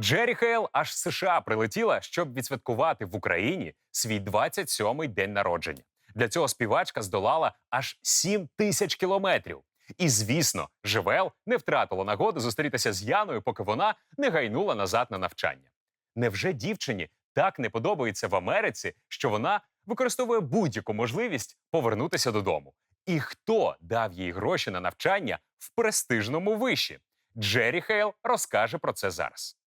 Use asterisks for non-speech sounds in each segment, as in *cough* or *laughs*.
Джері Хейл аж з США прилетіла, щоб відсвяткувати в Україні свій 27-й день народження. Для цього співачка здолала аж 7 тисяч кілометрів. І звісно, Живел не втратила нагоди зустрітися з Яною, поки вона не гайнула назад на навчання. Невже дівчині так не подобається в Америці, що вона використовує будь-яку можливість повернутися додому? І хто дав їй гроші на навчання в престижному виші? Джері Хейл розкаже про це зараз.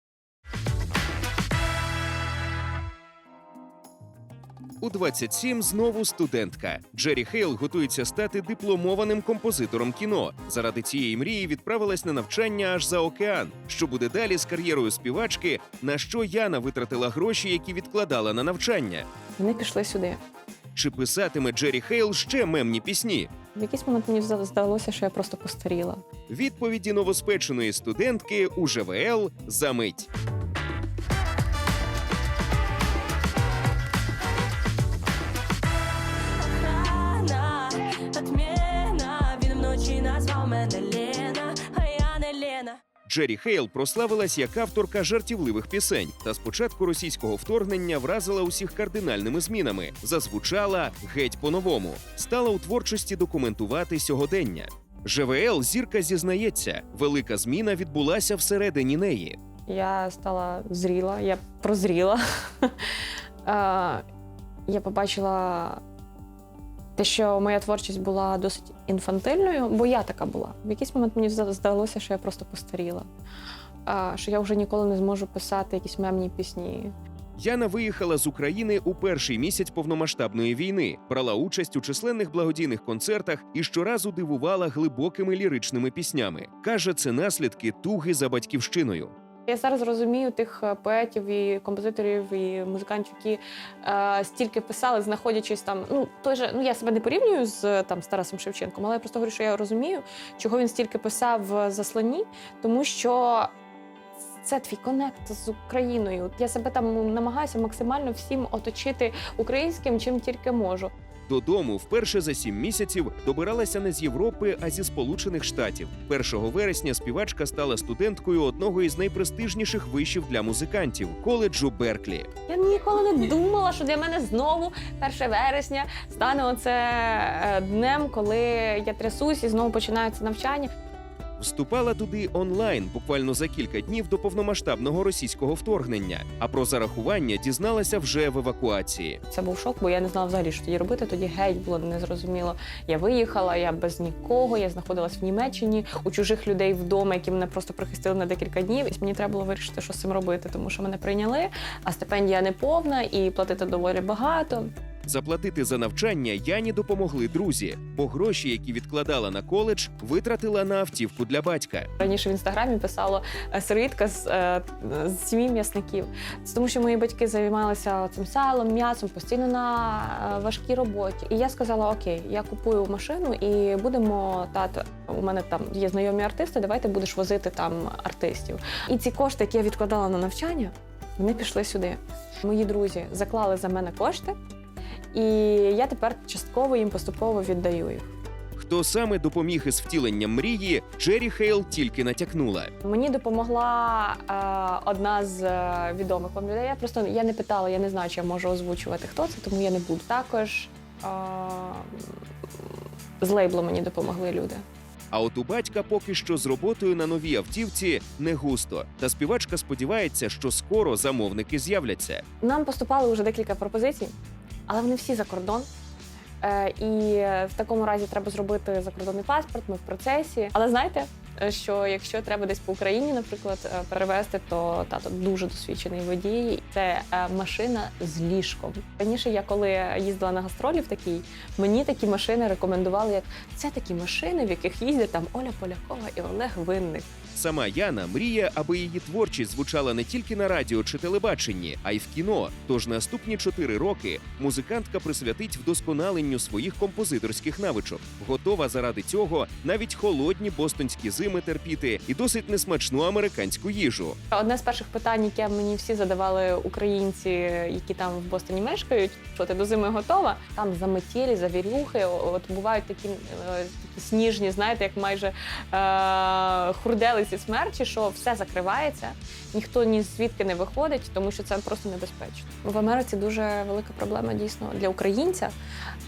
У 27 знову студентка. Джері Хейл готується стати дипломованим композитором кіно. Заради цієї мрії відправилась на навчання аж за океан. Що буде далі з кар'єрою співачки? На що Яна витратила гроші, які відкладала на навчання? Вони пішли сюди. Чи писатиме Джері Хейл ще мемні пісні? В якийсь момент мені здалося, що я просто постаріла. Відповіді новоспеченої студентки у ЖВЛ за мить. Джері Хейл прославилась як авторка жартівливих пісень, та з початку російського вторгнення вразила усіх кардинальними змінами. Зазвучала геть по-новому, стала у творчості документувати сьогодення. ЖВЛ зірка зізнається, велика зміна відбулася всередині неї. Я стала зріла, я прозріла. *laughs* Я побачила те, що моя творчість була досить інфантильною, бо я така була. В якийсь момент мені зда- здалося, що я просто постаріла. Що я вже ніколи не зможу писати якісь мемні пісні. Яна виїхала з України у перший місяць повномасштабної війни, брала участь у численних благодійних концертах і щоразу дивувала глибокими ліричними піснями. каже, це наслідки туги за батьківщиною. Я зараз розумію тих е, поетів і композиторів і музикантів, які е, стільки писали, знаходячись там. Ну той же, ну я себе не порівнюю з е, там з Тарасом Шевченком, але я просто говорю, що я розумію, чого він стільки писав в засланні, тому що. Це твій конект з Україною. Я себе там намагаюся максимально всім оточити українським, чим тільки можу. Додому вперше за сім місяців добиралася не з Європи, а зі Сполучених Штатів. 1 вересня співачка стала студенткою одного із найпрестижніших вишів для музикантів коледжу Берклі. Я ніколи не думала, що для мене знову 1 вересня стане оце е, днем, коли я трясусь і знову починається навчання. Вступала туди онлайн буквально за кілька днів до повномасштабного російського вторгнення. А про зарахування дізналася вже в евакуації. Це був шок, бо я не знала взагалі, що тоді робити. Тоді геть було незрозуміло. Я виїхала, я без нікого, я знаходилась в Німеччині у чужих людей вдома, які мене просто прихистили на декілька днів. І мені треба було вирішити, що з цим робити, тому що мене прийняли, а стипендія не повна і платити доволі багато. Заплатити за навчання Яні допомогли друзі, бо гроші, які відкладала на коледж, витратила на автівку для батька. Раніше в інстаграмі писало е, сировідка з, е, з сім'ї м'ясників. Це тому, що мої батьки займалися цим салом, м'ясом, постійно на е, важкій роботі. І я сказала: Окей, я купую машину і будемо тато. У мене там є знайомі артисти. Давайте будеш возити там артистів. І ці кошти, які я відкладала на навчання, вони пішли сюди. Мої друзі заклали за мене кошти, і я тепер частково їм поступово віддаю їх. Хто саме допоміг із втіленням мрії, Джері Хейл тільки натякнула. Мені допомогла е, одна з е, відомих вам людей. Я просто я не питала, я не знаю, чи я можу озвучувати хто це, тому я не буду. Також е, з лейблу мені допомогли люди. А от у батька поки що з роботою на новій автівці не густо. Та співачка сподівається, що скоро замовники з'являться. Нам поступали вже декілька пропозицій, але вони всі за кордон. Е, і в такому разі треба зробити закордонний паспорт. Ми в процесі. Але знаєте, що якщо треба десь по Україні, наприклад, е, перевезти, то тато дуже досвідчений водій. Це е, машина з ліжком. Раніше я коли їздила на гастролі в такій, мені такі машини рекомендували як це такі машини, в яких їздять там Оля Полякова і Олег Винник. Сама Яна мріє, аби її творчість звучала не тільки на радіо чи телебаченні, а й в кіно. Тож наступні чотири роки музикантка присвятить вдосконаленню своїх композиторських навичок. Готова заради цього навіть холодні бостонські зими терпіти і досить несмачну американську їжу. Одне з перших питань, яке мені всі задавали українці, які там в Бостоні мешкають, що ти до зими готова? Там заметілі, завірюхи. От бувають такі, е, такі якісь ніжні, знаєте, як майже е- хурделиці смерчі, що все закривається, ніхто ні звідки не виходить, тому що це просто небезпечно. В Америці дуже велика проблема дійсно для українця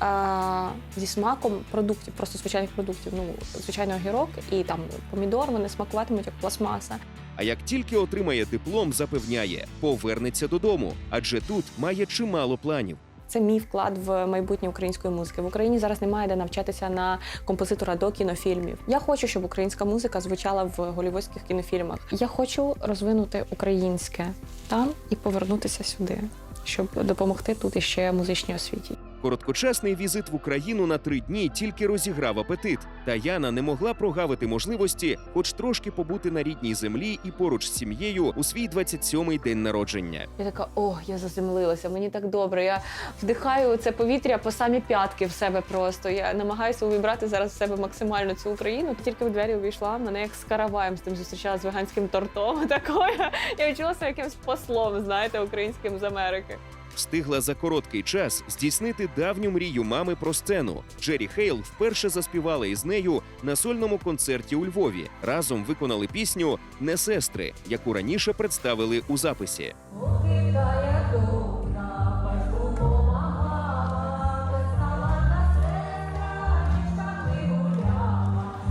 е- зі смаком продуктів, просто звичайних продуктів. Ну, звичайно, огірок і там помідор вони смакуватимуть як пластмаса. А як тільки отримає диплом, запевняє, повернеться додому, адже тут має чимало планів. Це мій вклад в майбутнє української музики. В Україні зараз немає де навчатися на композитора до кінофільмів. Я хочу, щоб українська музика звучала в голівудських кінофільмах. Я хочу розвинути українське там і повернутися сюди, щоб допомогти тут іще музичній освіті. Короткочасний візит в Україну на три дні тільки розіграв апетит. Та Яна не могла прогавити можливості, хоч трошки побути на рідній землі і поруч з сім'єю у свій 27-й день народження. Я така, о, я заземлилася, мені так добре. Я вдихаю це повітря по самі п'ятки в себе просто. Я намагаюся увібрати зараз в себе максимально цю Україну. Тільки в двері увійшла, мене як з караваєм з тим зустрічала з веганським тортом. *laughs* Такою. Я відчула себе якимось послом, знаєте, українським з Америки. Встигла за короткий час здійснити давню мрію мами про сцену. Джері Хейл вперше заспівала із нею на сольному концерті у Львові. Разом виконали пісню Не сестри, яку раніше представили у записі.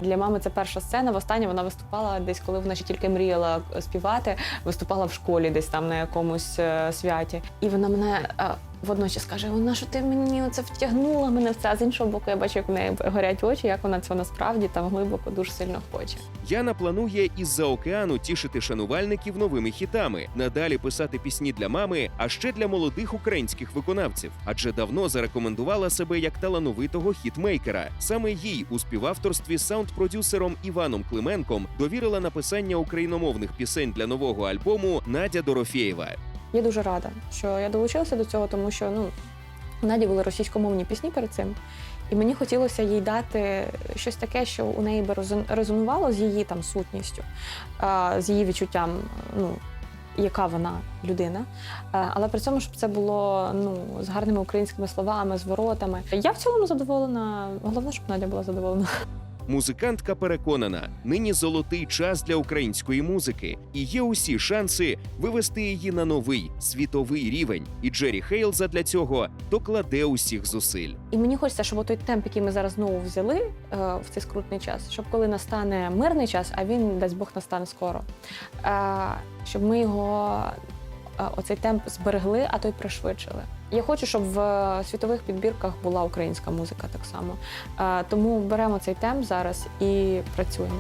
Для мами це перша сцена. Востаннє вона виступала десь, коли вона ще тільки мріяла співати. Виступала в школі, десь там на якомусь е, святі. І вона мене е, водночас каже: Вона що ти мені оце втягнула мене в це. А з іншого боку, я бачу, як в неї горять очі, як вона цього насправді там глибоко дуже сильно хоче. Яна планує із-за океану тішити шанувальників новими хітами, надалі писати пісні для мами, а ще для молодих українських виконавців, адже давно зарекомендувала себе як талановитого хітмейкера. Саме їй у співавторстві з саунд-продюсером Іваном Клименком довірила написання україномовних пісень для нового альбому Надя Дорофєєва. Я дуже рада, що я долучилася до цього, тому що ну Наді були російськомовні пісні перед цим. І мені хотілося їй дати щось таке, що у неї би резон- резонувало з її там сутністю, з її відчуттям, ну яка вона людина. Але при цьому, щоб це було ну з гарними українськими словами, зворотами. Я в цілому задоволена. Головне, щоб Надя була задоволена. Музикантка переконана, нині золотий час для української музики, і є усі шанси вивести її на новий світовий рівень. І Джері Хейл задля цього докладе усіх зусиль. І мені хочеться, щоб той темп, який ми зараз знову взяли е, в цей скрутний час, щоб коли настане мирний час, а він дасть Бог настане скоро, е, щоб ми його оцей темп зберегли, а то й пришвидшили. Я хочу, щоб в е, світових підбірках була українська музика так само. Е, тому беремо цей темп зараз і працюємо.